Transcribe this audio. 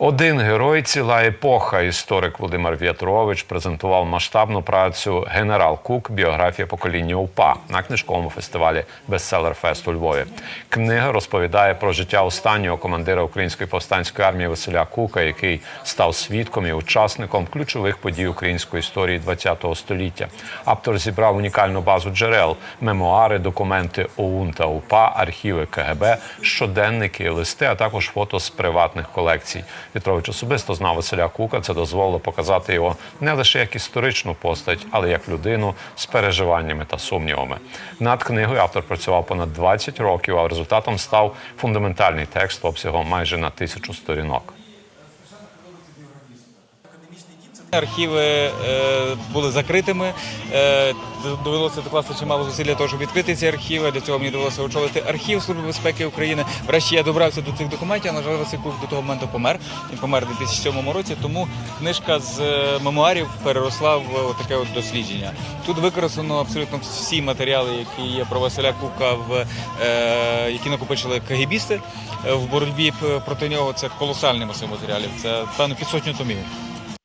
Один герой, ціла епоха. Історик Володимир В'ятрович презентував масштабну працю Генерал Кук. Біографія покоління УПА на книжковому фестивалі Бестселер Фест у Львові. Книга розповідає про життя останнього командира української повстанської армії Василя Кука, який став свідком і учасником ключових подій української історії ХХ століття. Автор зібрав унікальну базу джерел, мемуари, документи ОУН та УПА, архіви КГБ, щоденники, листи, а також фото з приватних колекцій. Вітрович особисто знав Василя Кука. Це дозволило показати його не лише як історичну постать, але як людину з переживаннями та сумнівами. Над книгою автор працював понад 20 років, а результатом став фундаментальний текст обсягом майже на тисячу сторінок. Архіви е, були закритими. Е, довелося докласти чимало зусиль для того, щоб відкрити ці архіви. Для цього мені довелося очолити архів Служби безпеки України. Врешті я добрався до цих документів. На жаль, Василь Кук до того моменту помер. Він помер у 2007 році. Тому книжка з е, мемуарів переросла в таке дослідження. Тут використано абсолютно всі матеріали, які є про Василя Кука, в які накопичили кагібісти в боротьбі проти нього. Це колосальний масив матеріалів. Це певно під сотню томів.